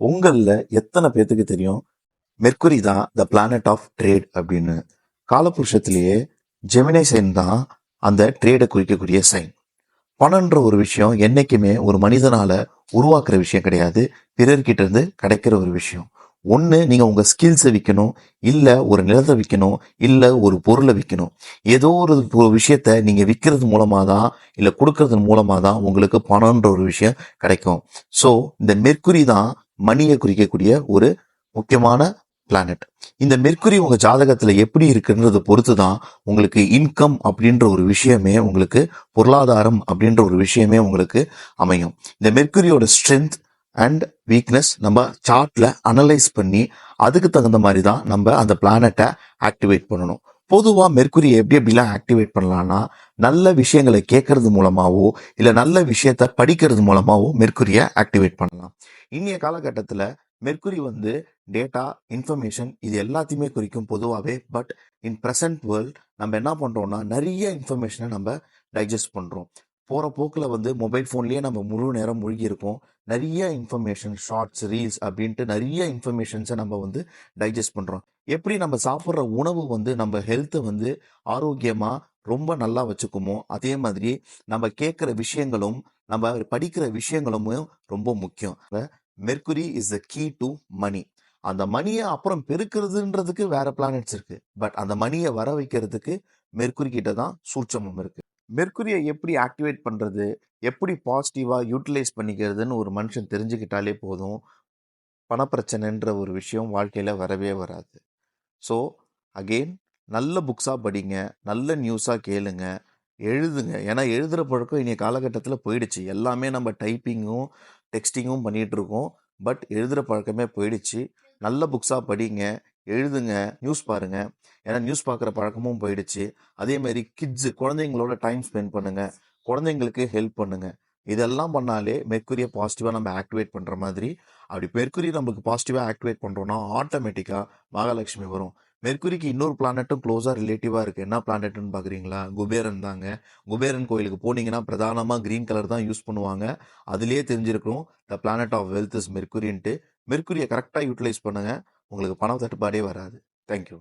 உங்களில் எத்தனை பேர்த்துக்கு தெரியும்? மெர்குரி தான் த பிளானட் ஆஃப் ட்ரேட் அப்படின்னு. காலபுருஷத்திலேயே ஜெமினை சைன் தான் அந்த ட்ரேடை குறிக்கக்கூடிய சைன் பணம்ன்ற ஒரு விஷயம் என்னைக்குமே ஒரு மனிதனால் உருவாக்குற விஷயம் கிடையாது. பிறர்கிட்ட இருந்து கிடைக்கிற ஒரு விஷயம். ஒன்று நீங்கள் உங்கள் ஸ்கில்ஸை விற்கணும் இல்லை ஒரு நிலத்தை விற்கணும் இல்லை ஒரு பொருளை விற்கணும் ஏதோ ஒரு ஒரு விஷயத்த நீங்கள் விற்கிறது மூலமாக தான் இல்லை கொடுக்கறது மூலமாக தான் உங்களுக்கு பணம்ன்ற ஒரு விஷயம் கிடைக்கும். ஸோ இந்த மெர்க்குரி தான் மணியை குறிக்கக்கூடிய ஒரு முக்கியமான பிளானட் இந்த மெர்க்குரி உங்க ஜாதகத்துல எப்படி இருக்குன்றதை பொறுத்து தான் உங்களுக்கு இன்கம் அப்படின்ற ஒரு விஷயமே உங்களுக்கு பொருளாதாரம் அப்படின்ற ஒரு விஷயமே உங்களுக்கு அமையும். இந்த மெர்க்குரியோட ஸ்ட்ரென்த் அண்ட் வீக்னஸ் நம்ம சார்ட்ல அனலைஸ் பண்ணி அதுக்கு தகுந்த மாதிரி தான் நம்ம அந்த பிளானட்டை ஆக்டிவேட் பண்ணணும். பொதுவாக மெர்க்குரி எப்படி எப்படிலாம் ஆக்டிவேட் பண்ணலாம்னா நல்ல விஷயங்களை கேட்கறது மூலமாவோ இல்லை நல்ல விஷயத்த படிக்கிறது மூலமாவோ மெர்க்குரியை ஆக்டிவேட் பண்ணலாம். இன்றைய காலகட்டத்தில் மெர்க்குரி வந்து டேட்டா இன்ஃபர்மேஷன் இது எல்லாத்தையுமே குறிக்கும் பொதுவாகவே பட் இன் ப்ரெசன்ட் வேர்ல்ட் நம்ம என்ன பண்ணுறோம்னா நிறைய இன்ஃபர்மேஷனை நம்ம டைஜஸ்ட் பண்ணுறோம் போகிற போக்கில் வந்து மொபைல் ஃபோன்லேயே நம்ம முழு நேரம் மூழ்கியிருக்கோம் நிறைய இன்ஃபர்மேஷன் ஷார்ட்ஸ் ரீல்ஸ் அப்படின்ட்டு நிறைய இன்ஃபர்மேஷன்ஸை நம்ம வந்து டைஜஸ்ட் பண்ணுறோம் எப்படி நம்ம சாப்பிட்ற உணவு வந்து நம்ம ஹெல்த்தை வந்து ஆரோக்கியமாக ரொம்ப நல்லா வச்சுக்குமோ அதே மாதிரி நம்ம கேட்குற விஷயங்களும் நம்ம படிக்கிற விஷயங்களும் ரொம்ப முக்கியம். Mercury is the key to money அந்த மணியை அப்புறம் பெருக்கிறதுன்றதுக்கு வேற பிளானட்ஸ் இருக்கு. பட் அந்த மணியை வர வைக்கிறதுக்கு மெர்குரி கிட்ட தான் சூட்சமம் இருக்கு. மெர்குரியை எப்படி ஆக்டிவேட் பண்றது? எப்படி பாசிட்டிவா யூட்டிலைஸ் பண்ணிக்கிறதுன்னு ஒரு மனுஷன் தெரிஞ்சுக்கிட்டாலே போதும். பணப்பிரச்சனைன்ற ஒரு விஷயம் வாழ்க்கையில் வரவே வராது. ஸோ அகெயின் நல்ல புக்ஸாக படிங்க. நல்ல நியூஸாக கேளுங்க. எழுதுங்க. ஏன்னா எழுதுகிற பழக்கம் இன்றைய காலகட்டத்தில் போயிடுச்சு. எல்லாமே நம்ம டைப்பிங்கும் டெக்ஸ்டிங்கும் பண்ணிகிட்ருக்கோம் பட் எழுதுகிற பழக்கமே போயிடுச்சு. நல்ல புக்ஸாக படிங்க எழுதுங்க நியூஸ் பாருங்கள் ஏன்னா நியூஸ் பார்க்குற பழக்கமும் போயிடுச்சு. அதே மாதிரி கிட்ஸு குழந்தைங்களோட டைம் ஸ்பெண்ட் பண்ணுங்க. குழந்தைங்களுக்கு ஹெல்ப் பண்ணுங்க. இதெல்லாம் பண்ணாலே மெர்க்குரியை பாசிட்டிவாக நம்ம ஆக்டிவேட் பண்ணுற மாதிரி அப்படி மெர்க்குரி நம்மளுக்கு பாசிட்டிவாக ஆக்டிவேட் பண்ணுறோன்னா ஆட்டோமேட்டிக்காக மகாலட்சுமி வரும். மெர்க்குரிக்கு இன்னொரு பிளானட்டும் க்ளோஸாக ரிலேட்டிவாக இருக்குது என்ன பிளானட்னு பார்க்குறீங்களா குபேரன் தாங்க. குபேரன் கோயிலுக்கு போனீங்கன்னா பிரதானமாக க்ரீன் கலர் தான் யூஸ் பண்ணுவாங்க. அதுலேயே தெரிஞ்சிருக்கும் the planet of wealth is மெர்க்குரின்ட்டு மெர்க்குரியை கரெக்டாக யூட்டிலைஸ் பண்ணுங்கள் உங்களுக்கு பண தட்டுப்பாடே வராது. தேங்க்யூ